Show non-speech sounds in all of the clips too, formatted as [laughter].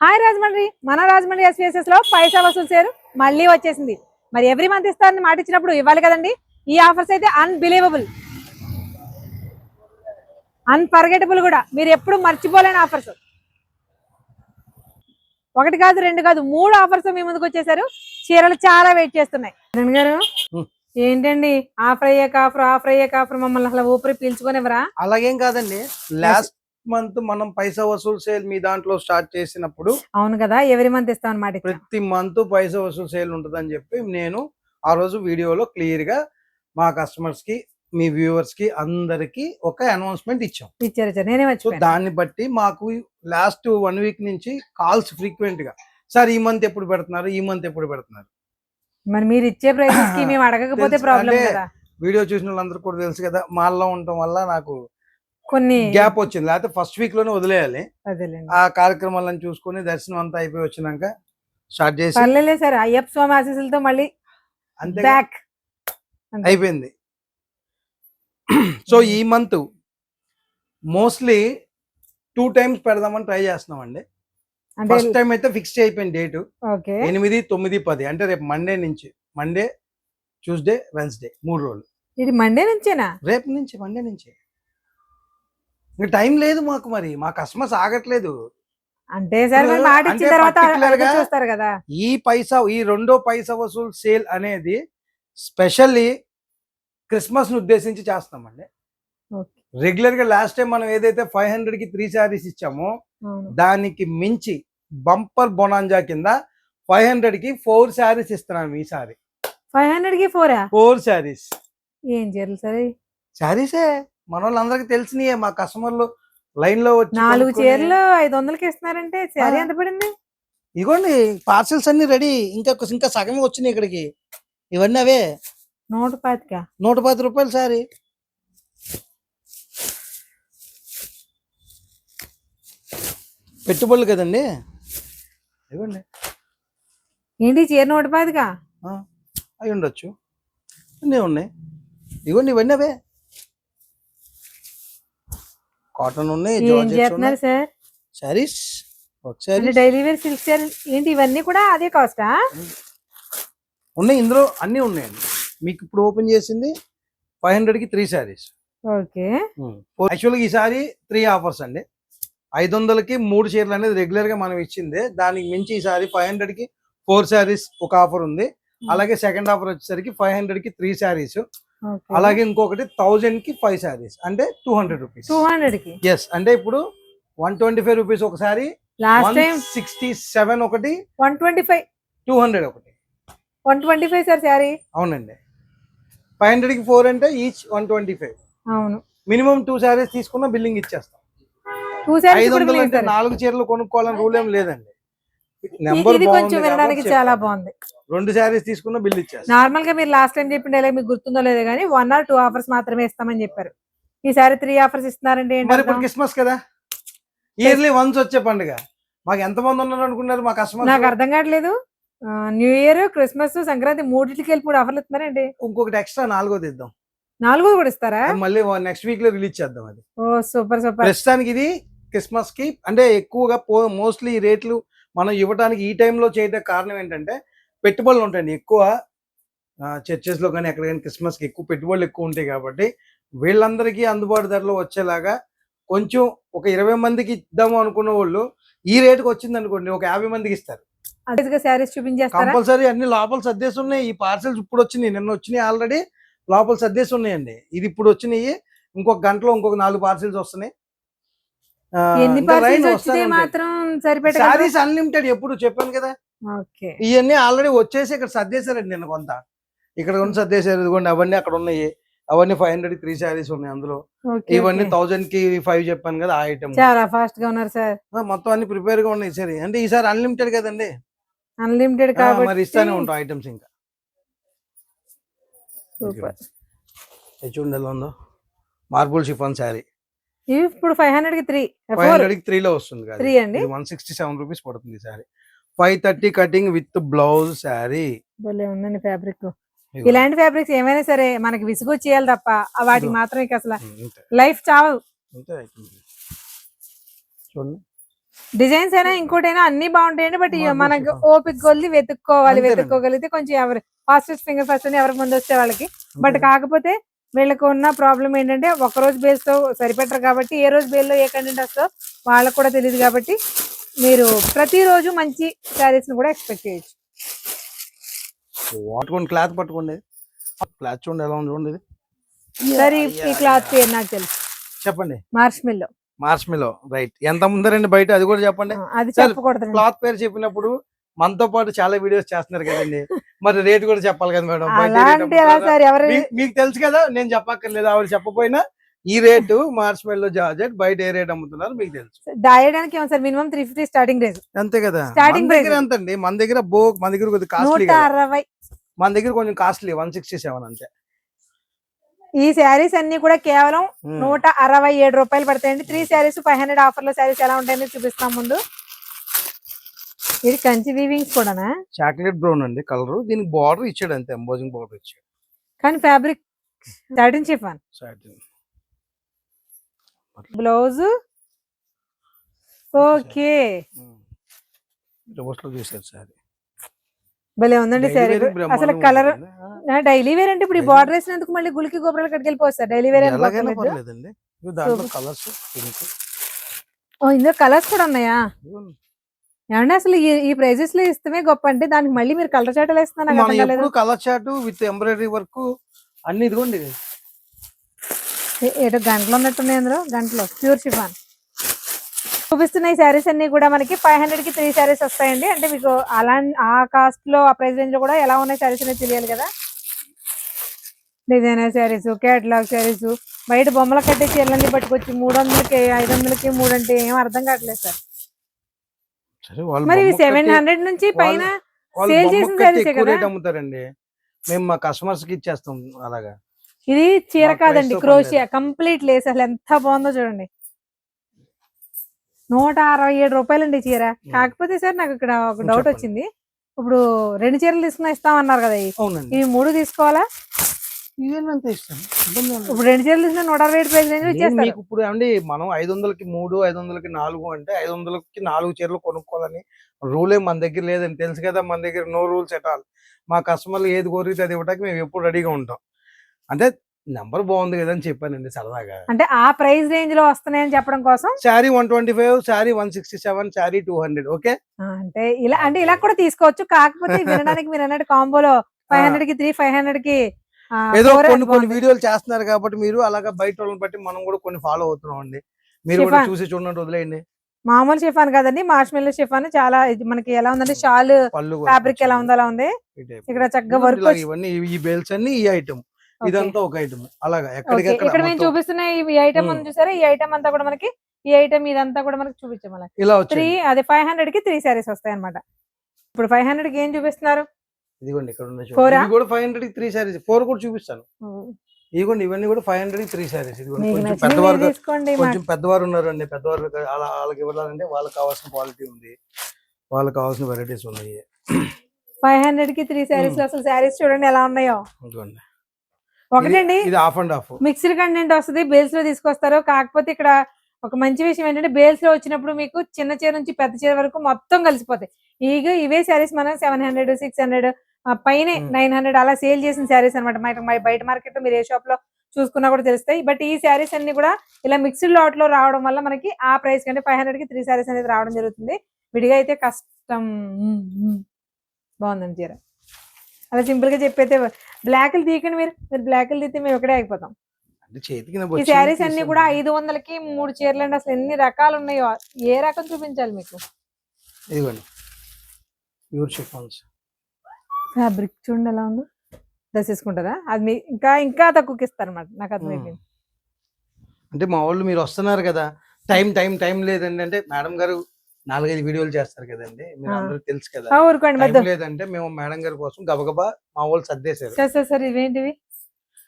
Hi Rajahmundry. మన రాజమండ్రి ఎస్పీఎస్ఎస్లో పైసా వసూలు చేరు మళ్ళీ వచ్చేసింది. మరి ఎవ్రీ మంత్ ఇస్తారని మాట ఇచ్చినప్పుడు ఇవ్వాలి కదండి. ఈ ఆఫర్స్ అయితే అన్బిలీవబుల్ అన్ఫర్గెటబుల్ కూడా. మీరు ఎప్పుడు మర్చిపోలేని ఆఫర్స్. ఒకటి కాదు రెండు కాదు మూడు ఆఫర్స్ మీ ముందుకు వచ్చేసారు. చీరలు చాలా వెయిట్ చేస్తున్నాయి. గారు. ఏంటండి? ఆఫర్ అయ్యాక ఆఫర్ ఆఫర్ అయ్యాక ఆఫర్ మమ్మల్ని అసలు ఊపిరి పీల్చుకోనివ్వరా? అలాగేం కాదండి. లాస్ట్ మంత్ మనం పైసా వసూలు సేల్ మీ దాంట్లో స్టార్ట్ చేసినప్పుడు అవును కదా ఎవరి మంత్ ఇస్తాం అన్నమాట ఇచ్చాం. ప్రతి మంత్ పైసా వసూలు సేల్ ఉంటుందని చెప్పి నేను ఆ రోజు వీడియోలో క్లియర్గా మా కస్టమర్స్కి మీ వ్యూవర్స్కి అందరికి ఒక అనౌన్స్మెంట్ ఇచ్చాం. ఇచ్చారు నేనే సో దాన్ని బట్టి మాకు లాస్ట్ వన్ వీక్ నుంచి కాల్స్ ఫ్రీక్వెంట్గా. సార్ ఈ మంత్ ఎప్పుడు పెడుతున్నారు? ఈ మంత్ ఎప్పుడు పెడుతున్నారు? మరి మీరు ఇచ్చే ప్రైజెస్కి [coughs] మేము అడగకపోతే. ప్రాబ్లం కదా. వీడియో చూసిన వాళ్ళందరూ కూడా తెలుసు కదా మాల్లో ఉండటం వల్ల నాకు కొన్ని గ్యాప్ వచ్చింది. లేకపోతే ఫస్ట్ వీక్లోనే వదిలేయాలి. ఆ కార్యక్రమాలను చూసుకొని దర్శనం అంతా అయిపోయి వచ్చినాక స్టార్ట్ చేసి పర్లేలే సార్ అయ్యప్ప స్వామి ఆశీస్సులతో మళ్ళీ అంతే బ్యాక్. అయిపోయింది. సో ఈ మంత్ మోస్ట్లీ టూ టైమ్స్ పెడదామని ట్రై చేస్తున్నామండి. అంటే ఫస్ట్ టైం అయితే ఫిక్స్ అయిపోయింది డేట్ ఎనిమిది తొమ్మిది పది. అంటే రేపు మండే నుంచి మండే ట్యూస్డే వెన్స్డే మూడు రోజులు. ఇది మండే నుంచేనా? రేపు నుంచి మండే నుంచి. ఇంకా టైం లేదు మాకు మరి మా కస్టమర్స్ ఆగట్లేదు. అంటే సార్ మాట ఇచ్చిన తర్వాత చూస్తారు కదా. ఈ పైసా ఈ రెండో పైసా వసూలు సేల్ అనేది స్పెషల్లీ క్రిస్మస్ని ఉద్దేశించి చేస్తామండి. రెగ్యులర్గా లాస్ట్ టైం మనం ఏదైతే ఫైవ్ హండ్రెడ్కి త్రీ శారీస్ ఇచ్చామో. దానికి మించి బంపర్ బొనాంజా కింద ఫైవ్ హండ్రెడ్కి ఫోర్ శారీస్ ఇస్తున్నాం ఈసారి ఫైవ్ హండ్రెడ్కి ఫోరా? Four saris. ఏం చీరలు సార్? శారీసే. మన వాళ్ళందరికీ తెలిసినయే మా కస్టమర్లు లైన్లో వచ్చి నాలుగు కొనుక్కొని, చీరలు ఐదు వందలకి ఇస్తున్నారంటే శారీ. ఎంత పడింది? ఇగోండి పార్సిల్స్ అన్ని రెడీ ఇంకా ఇంకా సగమే వచ్చినాయి ఇక్కడికి. ఇవన్నీ అవే. నూట పాతిక? నూట పది రూపాయలు సారీ. పెట్టుబడులు కదండి? ఇవ్వండి ఏంటి చీర నూట పాతిక? అవి ఉండొచ్చు. అన్నీ ఉన్నాయి. ఇవ్వండి ఇవన్నీ అవే. కాటన్ ఉన్నాయి ఏం జార్జెట్స్ చేస్తున్నారు ఉన్నాయి సార్? శారీస్ ఒక అంటే శారీ డైలీ వేర్ సిల్క్ ఏంటి? ఇవన్నీ కూడా అదే కాస్టా ఉన్నాయి ఇందులో అన్నీ ఉన్నాయండి. మీకు ఇప్పుడు ఓపెన్ చేసింది ఫైవ్ హండ్రెడ్కి త్రీ శారీస్. ఓకే. యాక్చువల్గా ఈసారి త్రీ ఆఫర్స్ అండి. ఐదు వందలకి మూడు చీరలు అనేది రెగ్యులర్గా మనం ఇచ్చింది. దానికి మించి ఈసారి ఫైవ్ హండ్రెడ్కి ఫోర్ శారీస్ ఒక ఆఫర్ ఉంది. అలాగే సెకండ్ ఆఫర్ వచ్చేసరికి ఫైవ్ హండ్రెడ్కి త్రీ శారీస్. అలాగే ఇంకొకటి థౌజండ్కి ఫైవ్ శారీస్ అంటే టూ హండ్రెడ్ రూపీస్ టూ హండ్రెడ్కి? ఎస్ అంటే ఇప్పుడు వన్ ట్వంటీ ఫైవ్ రూపీస్ ఒకసారి last one time sixty seven ఒకటి one twenty five two hundred ఒకటి. One twenty five sir sari అవునండి. ఫైవ్ హండ్రెడ్కి ఫోర్ అంటే ఈచ్ వన్ ట్వంటీ ఫైవ్ అవును. మినిమం టూ శారీస్ తీసుకున్న బిల్లింగ్ ఇచ్చేస్తాం. ఐదు వందలు అంటే నాలుగు చీరలు కొనుక్కోవాలని రూల్ ఏం లేదండి. నెంబర్ ఇది కొంచెం వినడానికి చాలా బాగుంది. రెండు శారీస్ తీసుకున్న బిల్ ఇచ్చేస్తాం. నార్మల్గా మీరు లాస్ట్ టైం చెప్పిన డైలాగ్ మీకు గుర్తుందో లేదో కానీ వన్ ఆర్ టూ ఆఫర్స్ మాత్రమే ఇస్తామని చెప్పారు. ఈసారి త్రీ ఆఫర్స్ మరి ఇప్పుడు? క్రిస్మస్ కదా? ఇయర్లీ వన్స్ వచ్చే పండుగ. మాకు ఎంత మంది ఉన్నారు అనుకున్నారు మా నాకు కస్టమర్ అర్థం కావట్లేదు. న్యూ ఇయర్ క్రిస్మస్ సంక్రాంతి మూడింటికి వెళ్ళి మూడు ఆఫర్లు ఇస్తున్నారండి ఇంకొకటి ఎక్స్ట్రా నాలుగోది ఇద్దాం. నాలుగు కూడా ఇస్తారా? మళ్ళీ నెక్స్ట్ వీక్లో రిలీజ్ చేద్దాం అది. ఓ సూపర్ సూపర్. ప్రస్తుతానికి ఇది క్రిస్మస్కి అంటే ఎక్కువగా మోస్ట్లీ రేట్లు మనం ఇవ్వడానికి ఈ టైంలో చేయడానికి కారణం ఏంటంటే పెట్టుబడులు ఉంటాయండి. ఎక్కువ చర్చెస్లో కానీ ఎక్కడ కానీ క్రిస్మస్కి ఎక్కువ పెట్టుబడులు ఎక్కువ ఉంటాయి కాబట్టి వీళ్ళందరికీ అందుబాటు ధరలో వచ్చేలాగా కొంచెం ఒక ఇరవై మందికి ఇద్దాము అనుకున్న వాళ్ళు ఈ రేటుకి వచ్చింది అనుకోండి ఒక యాభై మందికి ఇస్తారు. కంపల్సరీ అన్ని లోపల సర్దేసి ఉన్నాయి. ఈ పార్సెల్స్ ఇప్పుడు వచ్చినాయి. నిన్న వచ్చినాయి ఆల్రెడీ లోపల సర్దేసి ఉన్నాయండి. ఇది ఇప్పుడు వచ్చినాయి. ఇంకొక గంటలో ఇంకొక నాలుగు పార్సెల్స్ వస్తున్నాయి. ఎన్ని పర్సెంట్. మాత్రం శారీస్ అన్లిమిటెడ్ ఎప్పుడు చెప్పాను కదా? ఇవన్నీ ఆల్రెడీ వచ్చేసి ఇక్కడ సర్దేశారండి నిన్న కొంత. ఇక్కడ కొన్ని సర్దేశారు ఇదిగోండి అవన్నీ అక్కడ ఉన్నాయి. అవన్నీ ఫైవ్ హండ్రెడ్ త్రీ శారీస్ ఉన్నాయి అందులో. ఇవన్నీ. థౌజండ్కి ఫైవ్ చెప్పాను కదా ఆ ఐటమ్ చాలా ఫాస్ట్గా ఉన్నారు సార్. మొత్తం అన్ని ప్రిపేర్గా ఉన్నాయి సరే. అంటే ఈసారి అన్లిమిటెడ్ కదండి? అన్లిమిటెడ్ మరి ఇస్తానే ఉంటాం ఐటమ్స్ ఇంకా. సూపర్. చూడండి ఎలా ఉందో? మార్బుల్ షిఫాన్ శారీ ఇవి ఇప్పుడు ఫైవ్ హండ్రెడ్కి త్రీ ఫైవ్ హండ్రెడ్కి త్రీ లో వస్తుంది త్రీ అండి. వన్ సిక్స్టీ సెవెన్ రూపీస్ పడుతుంది sari five thirty cutting with blouse sari భలే ఉందండి ఫ్యాబ్రిక్ ఇలాంటి ఫ్యాబ్రిక్స్ ఏమైనా సరే మనకి విసుగు చేయాలి తప్ప వాటికి. మాత్రం ఇక అసలు లైఫ్ చావు అంతే అవుతుంది. చూడండి. డిజైన్స్ అయినా ఇంకోటైనా అన్ని బాగుంటాయండి బట్ మనకు. ఓపిక కొద్ది వెతుక్కోవాలి. వెతుక్కోగలిగితే కొంచెం ఎవరు ఫాస్టెస్ట్ ఫింగర్ ఫస్ట్ ఎవరికి ముందు వస్తే వాళ్ళకి. బట్. కాకపోతే వీళ్ళకు ఉన్న ప్రాబ్లం ఏంటంటే ఒక రోజు బేస్తో సరిపెట్టరు కాబట్టి ఏ రోజు బేల్లో ఏ కంటెంట్ వస్తుందో వాళ్ళకి కూడా తెలియదు కాబట్టి మీరు ప్రతిరోజు మంచి శారీస్ని కూడా ఎక్స్పెక్ట్ చేయొచ్చు. పట్టుకోండి క్లాత్ పట్టుకోండి. క్లాత్ చూడండి ఎలా ఉంది చూడండి. సరే ఈ- క్లాత్ పేరు నాకు తెలుసు. చెప్పండి. మార్చ్ మిల్లో మార్చ్ మిలో రైట్ ఎంత ముందరండి బయట అది కూడా చెప్పండి. అది చెప్పకూడదు. క్లాత్ పేరు చెప్పినప్పుడు మనతో పాటు చాలా వీడియోస్ చేస్తున్నారు కదండి. మరి రేట్ కూడా చెప్పాలి కదా మేడం. అలాంటి ఎలా? సార్ ఎవరు మీకు తెలుసు కదా నేను చెప్పక్కర్లేదు. ఆవిడ చెప్పపోయినా ఈ రేటు మార్చ్ మెల్లో జార్జెట్ బయట ఏ రేట్ అమ్ముతున్నారు మీకు తెలుసు. దాయడానికి sir minimum three fifty starting range అంతే కదా. దగ్గర price. ఎంత అండి? మన దగ్గర బో మన దగ్గర కొద్దిగా కాస్ట్లీ అరవై. మన దగ్గర కొంచెం కాస్ట్లీ వన్ సిక్స్టీ సెవెన్ అంతే. ఈ శారీస్ అన్ని కూడా కేవలం. నూట అరవై ఏడు రూపాయలు పడతాయండి. త్రీ శారీస్ ఫైవ్ హండ్రెడ్ ఆఫర్లో శారీస్ ఎలా ఉంటాయని చూపిస్తాం ముందు. ఇది కంచి వీవింగ్స్ కూడానా? చాక్లెట్ బ్రౌన్ అండి కలర్ దీనికి బార్డర్ ఇచ్చాడు అంతే ఎంబోజింగ్ బార్డర్ ఇచ్చాడు. కానీ fabric satin chiffon satin blouse okay రివర్స్లో చూసారు సార్. భలే ఉందండి శారీ అసలు కలర్ డైలీ వేర్ అంటే ఇప్పుడు బార్డర్ వేసినందుకు మళ్ళీ గులికి గోపురాలు కట్టుకెళ్ళిపోవచ్చు డైలీ వేర్. కలర్స్ ఇందులో కలర్స్ కూడా ఉన్నాయా? ఏమంటే అసలు ఈ ప్రైజెస్లో ఇస్తమే గొప్ప అంటే దానికి మళ్ళీ మీరు కలర్ చాటలు ఎప్పుడు colour chart with embroidery work అన్ని ఇదిగోండి. ఏదో గంటలు ఉన్నట్టున్నాయి అందులో? గంటలు. Pure chiffon. చూపిస్తున్న ఈ శారీస్ అన్ని కూడా మనకి ఫైవ్ హండ్రెడ్కి త్రీ శారీస్ వస్తాయండి. అంటే మీకు అలా ఆ కాస్ట్లో ఆ ప్రైస్ రేంజ్లో కూడా ఎలా ఉన్నాయి శారీస్ అనేది తెలియాలి కదా? డిజైనర్ శారీస్ కేటలాగ్ శారీస్ బయట బొమ్మల కట్టే చీరలన్నీ పట్టుకొచ్చి మూడు వందలకి ఐదు వందలకి మూడు అంటే ఏం అర్థం కావట్లేదు సార్. మరి సెవెన్ హండ్రెడ్ నుంచి పైన సేల్ చేసిన అమ్ముతారండి. మేము మా కస్టమర్స్కి ఇచ్చేస్తాం అలాగా. ఇది చీర కాదండి క్రోషియా. కంప్లీట్ లేస్ అసలు ఎంత బాగుందో చూడండి. నూట అరవై ఏడు రూపాయలండి చీర. కాకపోతే సార్ నాకు ఇక్కడ ఒక డౌట్. వచ్చింది. ఇప్పుడు రెండు చీరలు తీసుకున్నా ఇస్తామన్నారు కదా ఇవి మూడు తీసుకోవాలా? ఇష్టం. ఇప్పుడు రెండు చీరలు తీసుకున్నా నూట అరవై ఏడు ప్రైస్ రేంజ్ నేను ఇచ్చేస్తారు. మీకు ఇప్పుడు ఏమండి మనం ఐదు వందలకి మూడు ఐదు వందలకి నాలుగు అంటే ఐదు వందలకి నాలుగు చీరలు కొనుక్కోవాలని రూల్ మన దగ్గర లేదని తెలుసు కదా మన దగ్గర నో రూల్స్ ఎట్ ఆల్. మా కస్టమర్లు ఏది కోరితే అది ఇవ్వడానికి మేము ఎప్పుడు రెడీగా ఉంటాం. అంటే నెంబర్ బాగుంది కదా అని చెప్పానండి సరదాగా. అంటే ఆ ప్రైస్ రేంజ్లో వస్తున్నాయని చెప్పడం కోసం? Sari one twenty five sari one sixty seven sari two hundred okay? అంటే ఇలా అంటే ఇలా కూడా తీసుకోవచ్చు. కాకపోతే [laughs] వినడానికి మీరు అన్నట్టు కాంబోలో ఫైవ్ హండ్రెడ్కి త్రీ ఫైవ్ హండ్రెడ్కి ఏదో కొన్ని కొన్ని. వీడియోలు చేస్తున్నారు కాబట్టి మీరు అలాగా బయట వాళ్ళని బట్టి మనం కూడా కొన్ని ఫాలో అవుతున్నాం అండి. మీరు కూడా. చూసి చూడండి వదిలేయండి. మామూలు షిఫాన్ కదండి మార్ష్మెల్లో షిఫాన్ చాలా మనకి ఎలా ఉందంటే షాల్ ఫ్యాబ్రిక్ ఎలా ఉందో అలా ఉంది. ఇక్కడ చక్కగా వర్క్ ఇవన్నీ ఈ- బేల్స్ అన్ని ఈ ఐటమ్ ఇదంతా ఒక ఐటమ్ అలాగా ఇక్కడ మేము చూపిస్తున్న ఈ ఐటమ్. ఉంది చూసారా? ఈ ఐటమ్ అంతా కూడా మనకి ఈ ఐటమ్ ఇదంతా కూడా మనకి చూపించాం అలా. ఇలా త్రీ అదే ఫైవ్ హండ్రెడ్కి త్రీ శారీస్ వస్తాయి అనమాట ఇప్పుడు ఫైవ్ హండ్రెడ్కి ఏం చూపిస్తున్నారు? ఇదిగోండి ఇక్కడ ఉన్న కూడా five hundred three saris four కూడా చూపిస్తాను. ఇదిగోండి ఇవన్నీ కూడా ఫైవ్ హండ్రెడ్ త్రీ సారీస్ ఇదిగోండి మీకు కొంచెం పెద్దవారు తీసుకోండి కొంచెం పెద్దవారు పెద్దవారు అలా వాళ్ళకి ఇవ్వాలంటే వాళ్ళకి కావాల్సిన క్వాలిటీ ఉంది. వాళ్ళకి కావాల్సిన వెరైటీస్ ఉన్నాయి. ఫైవ్ హండ్రెడ్కి త్రీ శారీస్ అసలు శారీస్ చూడండి ఎలా ఉన్నాయో. ఇదిగోండి. ఒకటండి? ఇది half and half mixed content వస్తుంది? బేల్స్లో తీసుకొస్తారు? కాకపోతే ఇక్కడ ఒక మంచి విషయం ఏంటంటే బేల్స్లో వచ్చినప్పుడు మీకు చిన్న చీర నుంచి పెద్ద చీర వరకు మొత్తం కలిసిపోతాయి. ఇక ఇవే శారీస్ మనం సెవెన్ హండ్రెడ్ సిక్స్ హండ్రెడ్ పైన. నైన్ హండ్రెడ్ అలా సేల్ చేసిన శారీస్ అనమాట బయట మార్కెట్లో మీరు ఏ షాప్లో చూసుకున్నా కూడా తెలుస్తాయి. బట్ ఈ శారీస్ అన్ని కూడా ఇలా మిక్స్డ్ లాట్లో రావడం వల్ల మనకి ఆ ప్రైస్ కంటే ఫైవ్ హండ్రెడ్కి త్రీ శారీస్ అనేది రావడం జరుగుతుంది. విడిగా అయితే కష్టం. బాగుందండి చీర. అలా సింపుల్గా చెప్పైతే బ్లాక్లు తీయకండి మీరు. మీరు బ్లాక్లు తీస్తే మేము ఇక్కడే అయిపోతాం ఈ శారీస్ అన్ని కూడా. ఐదు వందలకి మూడు చీరలు అండి. అసలు ఎన్ని రకాలు ఉన్నాయో. ఏ రకం చూపించాలి మీకు? ఇదిగోండి. ప్యూర్ షిఫాన్స్ ఫ్యాబ్రిక్ చూడండి ఎలా ఉందో. డ్రెస్ తీసుకుంటారా అది మీ ఇంకా ఇంకా తక్కువకి ఇస్తారు అనమాట నాకు అర్థమైపోయింది అంటే మా వాళ్ళు మీరు వస్తున్నారు కదా టైం టైం టైం లేదండి. అంటే మేడం గారు నాలుగైదు వీడియోలు చేస్తారు కదండి. మీరు. అందరూ తెలుసు కదా. ఊరుకోండి లేదంటే మేము మేడం గారి కోసం గబగబా మా వాళ్ళు సర్దేశారు. సార్ సార్ సార్ ఇవేంటివి?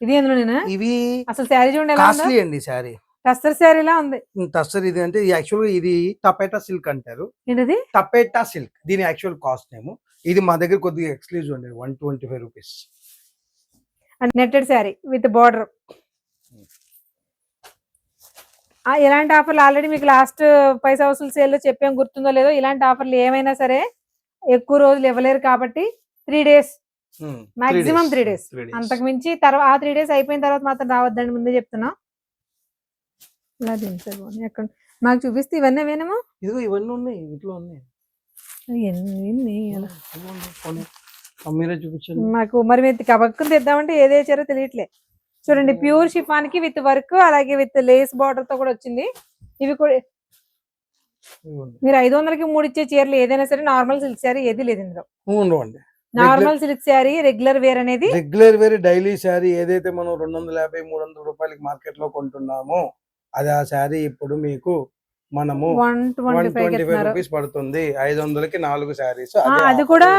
ఇది ఎందులోనేనా? ఇవి అసలు శారీ చూడండి కాస్ట్లీ అండి శారీ. టస్టర్ శారీలా ఉంది? టస్సర్ ఇది అంటే యాక్చువల్గా ఇది టపేటా సిల్క్ అంటారు. ఏంటిది? Taffeta silk. దీని యాక్చువల్ కాస్ట్ నేము ఇది మా దగ్గర కొద్దిగా ఎక్స్క్లూజివ్ అండి one twenty five rupees netted sari with border. ఆ, ఇలాంటి ఆఫర్లు ఆల్రెడీ మీకు లాస్ట్ పైసా వసూలు సేల్లో చెప్పాం గుర్తుందో లేదో ఇలాంటి ఆఫర్లు ఏమైనా సరే ఎక్కువ రోజులు ఇవ్వలేరు కాబట్టి three days maximum three days అంతకు మించి తర్వాత ఆ త్రీ డేస్ అయిపోయిన తర్వాత మాత్రం రావద్దండి ముందే చెప్తున్నా. ఇలా దించారు. ఎక్కడ మాకు చూపిస్తే ఇవన్నీ ఇదిగో ఇవన్నీ ఉన్నాయి ఇంట్లో ఉన్నాయి. మాకు మరి మీరు కబక్కుని తెద్దామంటే ఏది వేచారో తెలియట్లే. చూడండి ప్యూర్ షిఫాన్కి విత్ వర్క్ అలాగే విత్ లేస్ బార్డర్తో కూడా వచ్చింది. ఇవి కూడా. మీరు ఐదు వందలకి మూడు ఇచ్చే చీరలు ఏదైనా సరే నార్మల్ సిల్క్ శారీ ఏది లేదు ఇందులో. ఉండవండి normal silk sari regular wear అనేది రెగ్యులర్ వేరే డైలీ శారీ ఏదైతే మనం రెండు వందల యాభై మూడు వందల రూపాయలకి మార్కెట్లో కొంటున్నామో అది ఆ శారీ ఇప్పుడు మీకు మనము వన్ ట్వంటీ ఫైవ్ రూపీస్ పడుతుంది. ఐదు వందలకి నాలుగు శారీస్. అది కూడా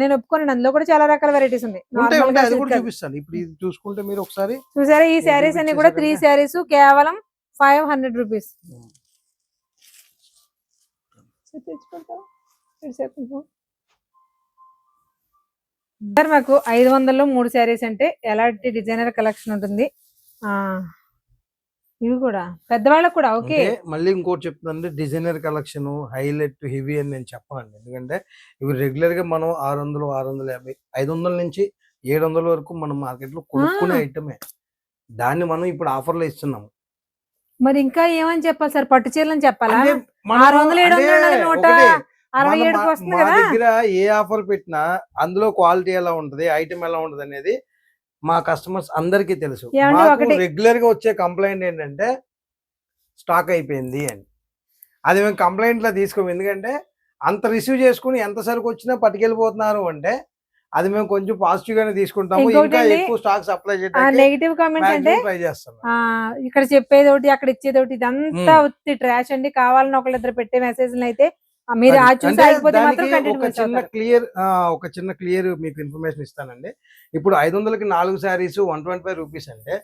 నేను ఒప్పుకోను అందులో కూడా చాలా రకాల వెరైటీస్ ఉన్నాయి ఉంటాయి ఉంటాయి. అది కూడా. చూపిస్తాను. ఇప్పుడు ఇది చూసుకుంటే మీరు ఒకసారి చూసారా? ఈ శారీస్ అన్ని కూడా త్రీ? శారీస్ కేవలం ఫైవ్ హండ్రెడ్ రూపీస్ సార్ మాకు ఐదు వందల్లో మూడు శారీస్ అంటే ఎలాంటి డిజైనర్ కలెక్షన్ ఉంటుంది? ఆ ఇవి కూడా. పెద్దవాళ్ళకు కూడా ఓకే. మళ్ళీ ఇంకోటి చెప్తుందంటే డిజైనర్ కలెక్షన్ హైలైట్ హెవీ అని నేను చెప్పాలండి ఎందుకంటే ఇవి రెగ్యులర్గా మనం ఆరు వందలు ఆరు వందల యాభై ఐదు వందల నుంచి ఏడు వందల వరకు మనం మార్కెట్లో కొనుక్కునే. ఐటమే. దాన్ని మనం ఇప్పుడు ఆఫర్లో ఇస్తున్నాము. మరి ఇంకా ఏమని చెప్పాలి సార్? పట్టు చీరలని చెప్పాలా? ఆరు వందలు, ఏడు వందలు అంటే ఉన్నది నూట ఒకటి, అరవై మన- ఏడుకి మా- వస్తుంది మా కదా? దగ్గర ఏ ఆఫర్ పెట్టినా అందులో క్వాలిటీ ఎలా ఉంటది ఐటమ్ ఎలా ఉంటది అనేది మా కస్టమర్స్ అందరికీ తెలుసు. రెగ్యులర్గా వచ్చే కంప్లైంట్ ఏంటంటే స్టాక్ అయిపోయింది అని. అది మేము కంప్లైంట్ లా తీసుకోము. ఎందుకంటే అంత రిసీవ్ చేసుకుని ఎంత సరుకు వచ్చినా పట్టుకెళ్ళిపోతున్నారు అంటే అది మేము కొంచెం పాజిటివ్ గానే తీసుకుంటాము. ఇంకా ఎక్కువ స్టాక్ సప్లై నెగిటివ్ అంటే ట్రై చేస్తాం ఇక్కడ చెప్పేది ఒకటి అక్కడ ఇచ్చేది ఒకటి ఇదంతా ట్రాష్ అండి. కావాలని ఒకళ్ళిద్దరు పెట్టే మెసేజ్ అయితే మీరు ఒక చిన్న క్లియర్ ఒక చిన్న క్లియర్ మీకు ఇన్ఫర్మేషన్ ఇస్తానండి. ఇప్పుడు ఐదు వందలకి నాలుగు saris one twenty five rupees అంటే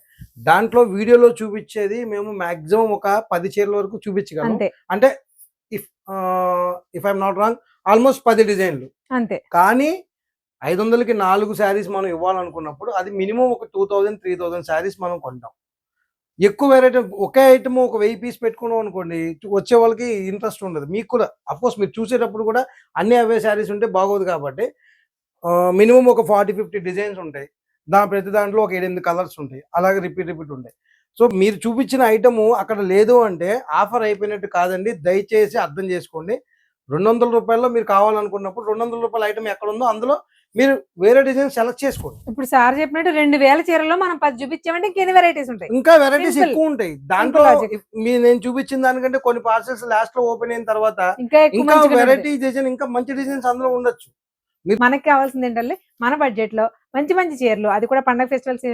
దాంట్లో వీడియోలో చూపించేది మేము మాక్సిమం ఒక పది చీరల వరకు చూపించగలం. అంటే if if I'm not wrong almost పది డిజైన్లు. అంతే. కానీ ఐదు వందలకి నాలుగు శారీస్ మనం ఇవ్వాలనుకున్నప్పుడు అది మినిమం ఒక two thousand three thousand saris మనం కొంటాం. ఎక్కువ వెరైటీ ఒకే ఐటమ్ ఒక వెయ్యి పీస్ పెట్టుకున్నాం అనుకోండి వచ్చే వాళ్ళకి ఇంట్రెస్ట్ ఉండదు. మీకు కూడా అఫ్కోర్స్ మీరు చూసేటప్పుడు కూడా అన్ని అవే శారీస్ ఉంటే బాగోదు కాబట్టి మినిమం ఒక ఫార్టీ ఫిఫ్టీ డిజైన్స్ ఉంటాయి. దా ప్రతి దాంట్లో ఒక ఎనిమిది కలర్స్ ఉంటాయి. అలాగే రిపీట్ రిపీట్ ఉంటాయి. సో మీరు చూపించిన ఐటము అక్కడ లేదు అంటే ఆఫర్ అయిపోయినట్టు కాదండి. దయచేసి అర్థం చేసుకోండి. రెండు వందల రూపాయల్లో మీరు కావాలనుకున్నప్పుడు రెండు వందల రూపాయల ఐటమ్ ఎక్కడ ఉందో అందులో మీరు వేరే డిజైన్ సెలెక్ట్ చేసుకోండి. ఇప్పుడు సార్ చెప్పినట్టు రెండు వేల చీరల్లో మనం పది చూపించామంటే ఇంకెన్ని వెరైటీస్ ఉంటాయి? ఇంకా వెరైటీస్. ఎక్కువ ఉంటాయి. దాంట్లో. మీ నేను చూపించిన దానికంటే కొన్ని పార్సల్స్ లాస్ట్లో ఓపెన్ అయిన తర్వాత ఇంకా వెరైటీ డిజైన్ ఇంకా మంచి డిజైన్స్ అందులో ఉండొచ్చు. మనకి కావాల్సింది ఏంటంటే మన బడ్జెట్లో మంచి మంచి చీరలు అది కూడా పండగ ఫెస్టివల్స్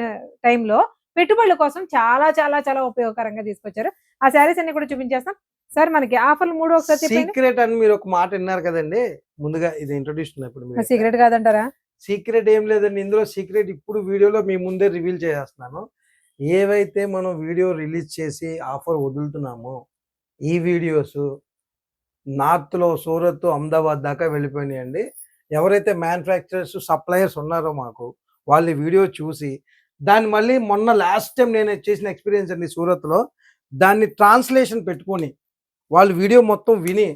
టైంలో పెట్టుబడుల కోసం చాలా చాలా చాలా ఉపయోగకరంగా తీసుకొచ్చారు. ఆ శారీస్ అన్ని కూడా చూపించేస్తాం. సార్ మనకి ఆఫర్లు మూడు ఒకసారి సీక్రెట్ అని మీరు ఒక మాట విన్నారు కదండి. ముందుగా ఇది ఇంట్రొడ్యూస్ ఇప్పుడు సీక్రెట్ కాదంటారా? సీక్రెట్ ఏం లేదండి. ఇందులో సీక్రెట్ ఇప్పుడు వీడియోలో మీ ముందే రివీల్ చేసేస్తున్నాను. ఏవైతే మనం వీడియో రిలీజ్ చేసి ఆఫర్ వదులుతున్నామో ఈ వీడియోస్ నార్త్లో సూరత్ అహ్మదాబాద్ దాకా వెళ్ళిపోయినాయండి. ఎవరైతే మ్యానుఫ్యాక్చరర్స్ సప్లయర్స్ ఉన్నారో మాకు వాళ్ళు వీడియో చూసి దాన్ని మళ్ళీ మొన్న లాస్ట్ టైం నేను చేసిన ఎక్స్పీరియన్స్ అండి సూరత్లో. దాన్ని ట్రాన్స్లేషన్ పెట్టుకొని వాళ్ళు వీడియో మొత్తం విని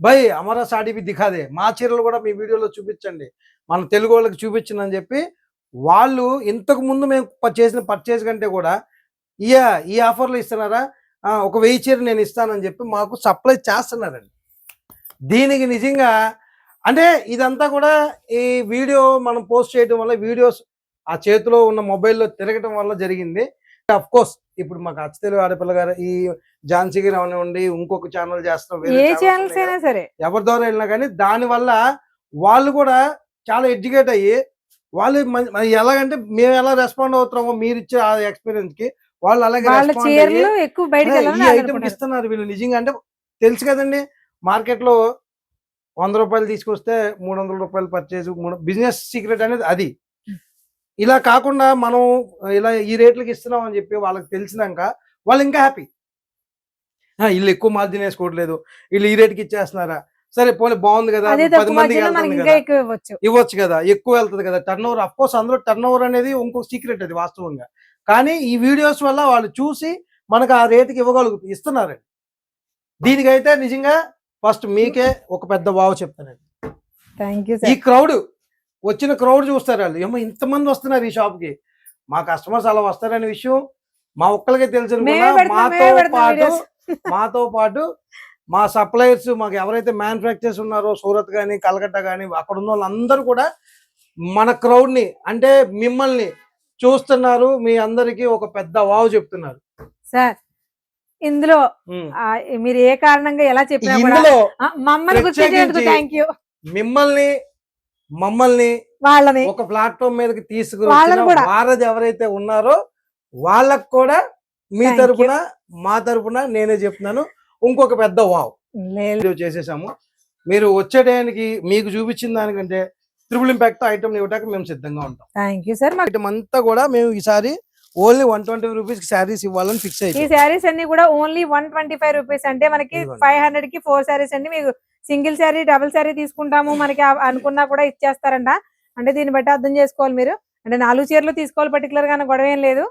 భయ్ అమరా సాడీవి దిఖాదే మా చీరలు కూడా మీ వీడియోలో చూపించండి మన తెలుగు వాళ్ళకి చూపించండి అని చెప్పి వాళ్ళు ఇంతకు ముందు మేము చేసిన పర్చేజ్ కంటే కూడా ఇయా ఈ ఆఫర్లు ఇస్తున్నారా? ఒక వెయ్యి చీర నేను ఇస్తానని చెప్పి మాకు సప్లై చేస్తున్నారండి. దీనికి నిజంగా అంటే ఇదంతా కూడా ఈ వీడియో మనం పోస్ట్ చేయడం వల్ల వీడియోస్ ఆ చేతిలో ఉన్న మొబైల్లో తిరగటం వల్ల జరిగింది. అఫ్కోర్స్ ఇప్పుడు మాకు అచ్చతెలు ఆడపిల్ల గారు ఈ ఝాన్సీ గారు అవనివ్వండి ఇంకొక ఛానల్ చేస్తాం ఏ ఛానల్స్ అయినా. సరే ఎవరి ద్వారా వెళ్ళినా కానీ దాని వల్ల వాళ్ళు కూడా చాలా ఎడ్యుకేట్ అయ్యి వాళ్ళు ఎలాగంటే మేము ఎలా రెస్పాండ్ అవుతున్నామో మీరు ఇచ్చే ఆ ఎక్స్పీరియన్స్కి వాళ్ళు అలాగే వాళ్ళ respond అయ్యి, చీరలు ఎక్కువ బయటకు "అరే, ఈ వెళ్ళాలని ఐటమ్. ఇస్తున్నారు వీళ్ళు నిజంగా అంటే తెలుసు కదండి మార్కెట్లో వంద రూపాయలు తీసుకొస్తే మూడు వందల రూపాయలు పర్చేజ్ బిజినెస్ సీక్రెట్ అనేది అది ఇలా కాకుండా మనం ఇలా ఈ రేట్లకి ఇస్తున్నాం అని చెప్పి వాళ్ళకి తెలిసినాక వాళ్ళు ఇంకా హ్యాపీ వీళ్ళు ఎక్కువ మార్జిన్ వేసుకోవట్లేదు వీళ్ళు ఈ రేట్కి ఇచ్చేస్తున్నారా? సరే పోనీ బాగుంది కదా పది ఎక్కువ ఇవ్వచ్చు. కదా ఎక్కువ వెళ్తుంది కదా. టర్న్ ఓవర్ అఫ్ కోర్స్ అందులో టర్న్ ఓవర్ అనేది ఇంకో సీక్రెట్ అది వాస్తవంగా. కానీ ఈ వీడియోస్ వల్ల వాళ్ళు చూసి మనకు ఆ రేటుకి ఇవ్వగలుగుతు ఇస్తున్నారండి. దీనికైతే నిజంగా ఫస్ట్ మీకే ఒక పెద్ద వావ్ చెప్తానండి. ఈ క్రౌడ్ వచ్చిన క్రౌడ్ చూస్తారు వాళ్ళు. ఏమో ఇంతమంది వస్తున్నారు ఈ షాప్కి? మా కస్టమర్స్ అలా వస్తారనే విషయం మా ఒక్కరికే తెలుసు మాతో పాటు. [laughs] మాతో పాటు మా సప్లయర్స్ మాకు ఎవరైతే మ్యానుఫ్యాక్చర్స్ ఉన్నారో సూరత్ కానీ కలకత్తా కానీ అక్కడ ఉన్న వాళ్ళందరూ కూడా మన క్రౌడ్ని అంటే మిమ్మల్ని చూస్తున్నారు. మీ అందరికి ఒక పెద్ద వావ్ చెప్తున్నారు. సార్ ఇందులో మీరు ఏ కారణంగా ఎలా చెప్పినా మమ్మల్ని మిమ్మల్ని మమ్మల్ని వాళ్ళని ఒక ప్లాట్ఫామ్ మీదకి తీసుకుని. వారధి ఎవరైతే ఉన్నారో వాళ్ళకు కూడా మీ. తరపున మా తరపున నేనే చెప్తున్నాను ఇంకొక పెద్ద వావ్ చేసేసాము మీరు వచ్చే టైంకి మీకు చూపించిన దానికంటే త్రిబుల్ ఇంపాక్ట్ ఐటమ్ ఇవ్వడానికి మేము సిద్ధంగా ఉంటాం థ్యాంక్ యూ సార్ ఐటమ్ అంతా కూడా మేము ఈసారి only one twenty rupees saris ఇవ్వాలని ఫిక్స్ ఈ అయ్యి శారీస్ అన్ని కూడా only one twenty five rupees అంటే మనకి. ఫైవ్ హండ్రెడ్కి ఫోర్ శారీస్ అండి మీకు సింగిల్ శారీ డబుల్ శారీ తీసుకుంటాము మనకి అనుకున్నా కూడా ఇచ్చేస్తారంట. అంటే దీన్ని బట్టి అర్థం చేసుకోవాలి మీరు. అంటే నాలుగు చీరలు తీసుకోవాలి పర్టికులర్గా గొడవ ఏం లేదు.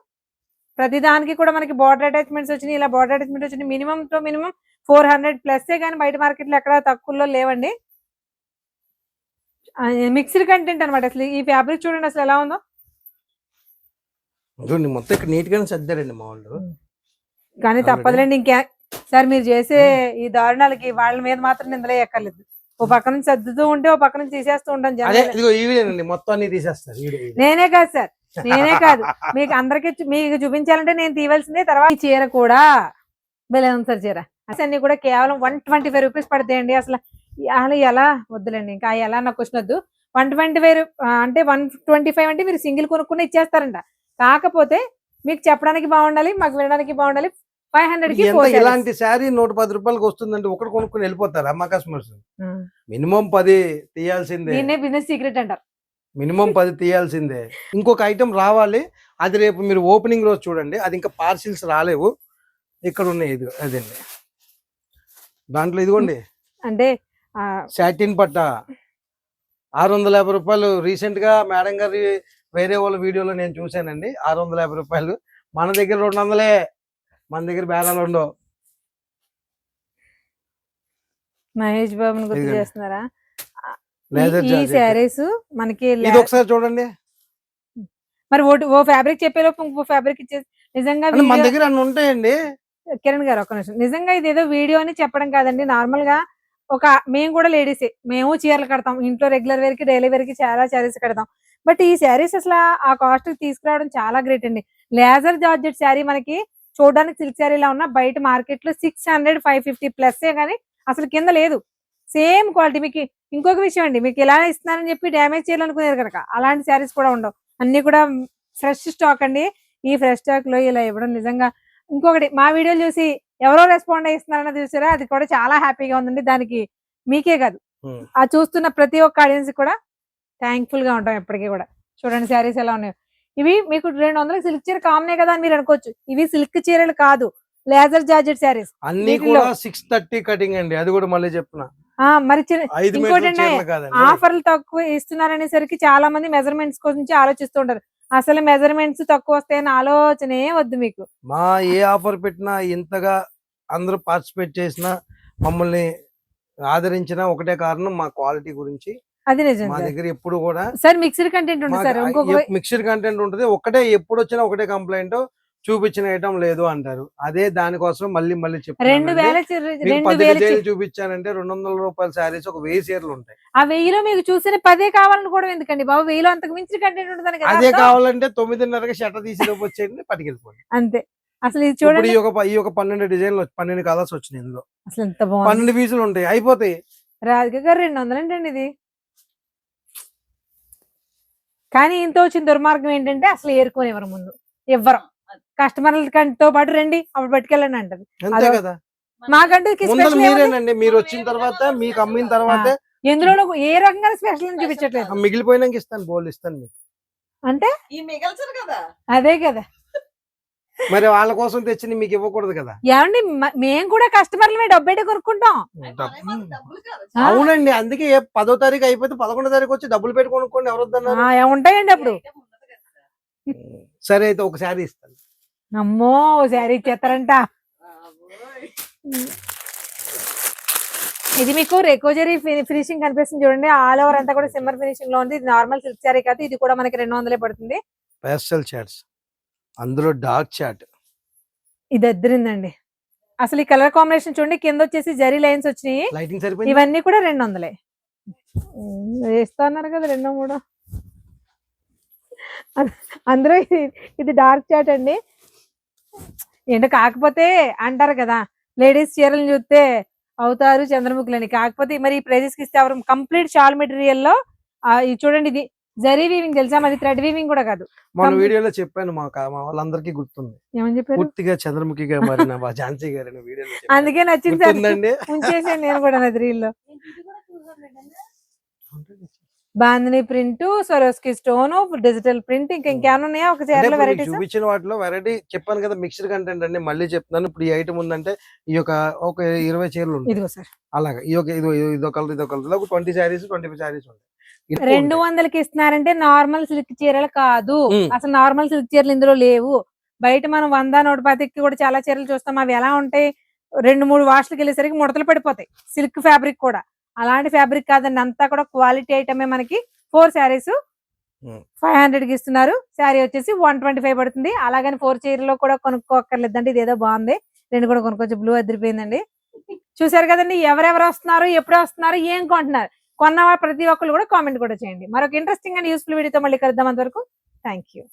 ప్రతి దానికి కూడా మనకి బార్డర్ అటాచ్మెంట్స్ వచ్చినాయి. ఇలా బార్డర్ అటాచ్మెంట్ వచ్చినాయి మినిమం తో మినిమం ఫోర్ హండ్రెడ్ ప్లస్ కానీ బయట మార్కెట్లో ఎక్కడ తక్కువలో లేవండి. మిక్స్డ్ కంటెంట్ అన్నమాట అసలు. ఈ ఫ్యాబ్రిక్ చూడండి అసలు ఎలా ఉందో. మొత్తం ఇక్కడ నీట్ గానే సర్దారండి మా వాళ్ళు. కానీ. తప్పదులేండి ఇంకే సార్ మీరు చేసే ఈ దారుణాలకి వాళ్ళ మీద మాత్రం నిందలే ఎక్కర్లేదు ఓ పక్క నుంచి సర్దుతూ ఉంటే ఓ పక్క నుంచి తీసేస్తూ ఉంటాం అదే జనాలు. ఇదిగో ఈవిడేనండి మొత్తం అన్ని తీసేస్తారు. నేనే కాదు సార్ [laughs] నేనే కాదు. మీకు అందరికి చూ- మీకు చూపించాలంటే నేను తీయవలసిందే. తర్వాత ఈ చీర కూడా భలే ఉంది సార్ చీర. అసలు అన్ని కూడా కేవలం వన్ ట్వంటీ ఫైవ్ రూపీస్ పడతాయండి. అసలు అసలు ఎలా వద్దులేండి ఇంకా ఎలా నాకు క్వశ్చన్ వద్దు. వన్ ట్వంటీ ఫైవ్ అంటే వన్ ట్వంటీ ఫైవ్ అంటే మీరు సింగిల్ కొనుక్కుని ఇచ్చేస్తారంట. కాకపోతే మీకు చెప్పడానికి బాగుండాలి మాకు వినడానికి బాగుండాలి ఫైవ్ హండ్రెడ్కి. ఇలాంటి శారీ నూట పది రూపాయలకి వస్తుందంటే ఒకటి కొనుక్కొని వెళ్ళిపోతారు అమ్మ కస్టమర్స్. మినిమం పది తీయాల్సిందే. బిజినెస్ సీక్రెట్ అంటారు. మినిమం పది తీయాల్సిందే. ఇంకొక ఐటెం రావాలి. అది రేపు మీరు ఓపెనింగ్ రోజు చూడండి. అది ఇంకా పార్సిల్స్ రాలేవు. ఇక్కడ ఉన్నాయి ఇది అదండి దాంట్లో ఇదిగోండి. అంటే సాటిన్ పట్ట. ఆరు వందల యాభై రూపాయలు రీసెంట్గా మేడం గారి వేరే వాళ్ళ వీడియోలో నేను చూశానండి. ఆరు వందల యాభై రూపాయలు. మన దగ్గర రెండు వందలే మన దగ్గర బేరాలు ఉండవు. మహేష్ బాబుని గుర్తు. చేస్తున్నారా? ఈ-. శారీస్ మనకి ఇది లే- ఒకసారి చూడండి. మరి ఓ ఫ్యాబ్రిక్ చెప్పేలోపు ఇంకో ఫ్యాబ్రిక్ ఇచ్చేసి నిజంగా మన దగ్గర అన్ని ఉంటాయండి. కిరణ్ గారు ఒక నిమిషం. నిజంగా ఇది ఏదో వీడియో అని చెప్పడం కాదండి. నార్మల్గా ఒక మేము కూడా లేడీసే మేము చీరలు కడతాం. ఇంట్లో రెగ్యులర్ వేర్కి డైలీ వేర్కి చాలా శారీస్ కడతాం. బట్ ఈ శారీస్ అసలు ఆ కాస్ట్ తీసుకురావడం చాలా గ్రేట్ అండి. లేజర్ జార్జెట్ శారీ మనకి చూడడానికి సిల్క్ శారీ లా ఉన్న బయట మార్కెట్లో six hundred five fifty plus కానీ అసలు కింద లేదు. సేమ్ క్వాలిటీ మీకు ఇంకొక విషయం అండి మీకు ఇలా ఇస్తున్నారని చెప్పి డ్యామేజ్ చేయాలనుకునేది కనుక అలాంటి శారీస్ కూడా ఉండవు. అన్ని కూడా ఫ్రెష్ స్టాక్ అండి. ఈ ఫ్రెష్ స్టాక్లో ఇలా ఇవ్వడం నిజంగా ఇంకొకటి మా వీడియోలు చూసి ఎవరో రెస్పాండ్ అయ్యిస్తున్నారని చూసారా? అది కూడా చాలా హ్యాపీగా ఉందండి. దానికి మీకే కాదు. ఆ చూస్తున్న ప్రతి ఒక్క ఆడియన్స్ కూడా థ్యాంక్ఫుల్గా ఉంటాం ఎప్పటికీ కూడా. చూడండి శారీస్ ఎలా ఉన్నాయో. ఇవి మీకు రెండు వందలకి సిల్క్ చీర కామనే కదా అని మీరు అనుకోవచ్చు. ఇవి సిల్క్ చీరలు కాదు. లేజర్ జార్జెట్ శారీస్ అన్ని కూడా సిక్స్ థర్టీ కటింగ్ అండి. అది కూడా మళ్ళీ చెప్తున్నా ఆ మరి చిన్న ఐదు ఇంకోటి మీటర్ల ఉన్నాయి. చీరలు కాదండి. ఆఫర్లు తక్కువ ఇస్తున్నారనేసరికి చాలా మంది మెజర్మెంట్స్ గురించి ఆలోచిస్తుంటారు అసలు మెజర్మెంట్స్ తక్కువ వస్తాయని ఆలోచనే వద్దు మీకు. మా ఏ ఆఫర్ పెట్టినా ఇంతగా అందరూ పార్టిసిపేట్ చేసినా మమ్మల్ని ఆదరించిన ఒకటే కారణం మా క్వాలిటీ గురించి. అది నిజం మా. దగ్గర ఎప్పుడు కూడా సార్ మిక్స్డ్ కంటెంట్ ఉంది సార్. ఇంకొక మిక్స్డ్ కంటెంట్ ఉంటుంది. ఒకటే ఎప్పుడు వచ్చినా ఒకటే కంప్లైంట్ చూపించిన ఐటమ్ లేదు అంటారు. అదే దానికోసం మళ్ళీ మళ్ళీ చీర- చూపించానంటే రెండు వందల రూపాయల శారీస్ ఒక వెయ్యి చీరలు ఉంటాయి. ఆ వెయ్యిలో మీకు చూసిన పదే కావాలనుకోవడం ఎందుకండి బాబు? వెయ్యిలో అంతకు మించిన కంటెంట్ ఉంటుందని కదా అదే? కావాలంటే తొమ్మిదిన్నరకి షట్ట తీసి వచ్చేయండి పట్టుకెళ్ళిపోండి. అంతే. అసలు ఇది చూడండి. ఈ ఒక ఈ ఒక పన్నెండు డిజైన్లు పన్నెండు కలర్స్ వచ్చినాయి ఇందులో. అసలు ఎంత బాగుంది. పన్నెండు పీసులు ఉంటాయి అయిపోతాయి. రాధిక గారు రెండు వందలు ఏంటండి ఇది? కానీ ఇంత వచ్చిన దుర్మార్గం ఏంటంటే అసలు ఏరుకోనివ్వరు ముందు. ఇవ్వరు కస్టమర్ల కంటితో పాటు రండి అప్పుడు పట్టుకెళ్ళండి అంటది. అంతే అదో- కదా. మాకంటూ? మీరేనండి మీరు వచ్చిన తర్వాత మీకు అమ్మిన తర్వాత ఎందులోనూ ఏ రకంగా స్పెషల్ అని చూపించట్లేదు. మిగిలిపోయినాక ఇస్తాను బోల్ ఇస్తాను మీకు. అంటే? ఈ మిగల్చరు కదా. అదే కదా. మరి వాళ్ళ కోసం తెచ్చి మీకు ఇవ్వకూడదు కదా? ఏమండి మేము కూడా కస్టమర్లమే డబ్బేటే కొనుక్కుంటాం? అవునండి అందుకే పదో తారీఖు అయిపోతే పదకొండో తారీఖు వచ్చి డబ్బులు పెట్టి కొనుక్కోండి ఎవరు ఉంటాయండి అప్పుడు? సార్. అయితే ఒక శారీ ఇస్తాను. అమ్మో శారీ ఇచ్చేస్తారంట. ఇది మీకు రెకోజరీ ఫినిషింగ్ కనిపిస్తుంది చూడండి. ఆల్ ఓవర్ అంతా కూడా సిమ్మర్ ఫినిషింగ్లో ఉంది. ఇది నార్మల్ సిల్క్ శారీ కాదు ఇది కూడా మనకి రెండు వందలే పడుతుంది. పేస్టల్ చాట్స్ అందులో డార్క్ చాట్. ఇది అద్దరిందండి అసలు ఈ కలర్ కాంబినేషన్ చూడండి కింద వచ్చేసి జరీ లైన్స్ వచ్చినాయి. లైటింగ్ సరిపోయింది? ఇవన్నీ కూడా రెండు వందలే వేస్తా అన్నారు కదా రెండో మూడో. అందరూ ఇది- డార్క్ చాట్ అండి. ఏంటో కాకపోతే అంటారు కదా లేడీస్ చీరలు చూస్తే అవుతారు చంద్రముఖులని. కాకపోతే మరి ఈ ప్రైజెస్కి ఇస్తే కంప్లీట్ షాల్ మెటీరియల్లో ఆ, ఇది చూడండి ఇది జరీ వీవింగ్ తెలుసా? మరి థ్రెడ్ వీవింగ్ కూడా కాదు. మన వీడియోలో చెప్పాను మా మా వాళ్ళందరికీ గుర్తుంది. ఏమని చెప్పారు? పూర్తిగా చంద్రముఖిగా మారిన మా ఝాన్సీ వీడియోలో చెప్పాను. అందుకే నచ్చింది ఉంచేసాను నేను కూడా నది రీల్లో bandhani print Swarovski stone digital print ఇంకా ఇంకేమైనా ఉన్నాయా? ఒక చీరలో వెరైటీస్ చూపించిన వాటిలో వెరైటీ చెప్పాను కదా మిక్స్డ్ కంటెంట్ అండి. మళ్ళీ చెప్తున్నాను. ఇప్పుడు ఈ ఐటమ్ ఉందంటే ఈ యొక్క ఒక ఇరవై చీరలు ఇదిగో సార్. అలాగా. ఈ ఒక ఇది ఇదో కలర్ ఇదో కలర్ ఒక twenty saris twenty five saris ఉంటాయి. రెండు. వందలకి ఇస్తున్నారంటే నార్మల్ సిల్క్ చీరలు కాదు. అసలు నార్మల్ సిల్క్ చీరలు ఇందులో లేవు. బయట మనం వంద నూట పదికి కూడా చాలా చీరలు చూస్తాం. అవి ఎలా ఉంటాయి? రెండు మూడు వాష్లకి వెళ్ళేసరికి ముడతలు పడిపోతాయి. సిల్క్ ఫ్యాబ్రిక్ కూడా. అలాంటి ఫ్యాబ్రిక్ కాదండి. అంతా కూడా క్వాలిటీ ఐటమే మనకి. ఫోర్ శారీస్. ఫైవ్ హండ్రెడ్కి ఇస్తున్నారు. శారీ వచ్చేసి వన్ ట్వంటీ ఫైవ్ పడుతుంది. అలాగని ఫోర్ చీరలో కూడా కొనుక్కోక్కర్లేదండి. ఇదేదో బాగుంది. రెండు కూడా కొనుక్కోవచ్చు బ్లూ అదిరిపోయిందండి. చూసారు కదండి. ఎవరెవరు వస్తున్నారు? ఎప్పుడు వస్తున్నారు? ఏం కొంటున్నారు? కొన్న ప్రతి ఒక్కరు కూడా కామెంట్ కూడా చేయండి. మరొక ఇంట్రెస్టింగ్ అండ్ యూస్ఫుల్ వీడియోతో మళ్ళీ కలుద్దాం అంతవరకు. Thank you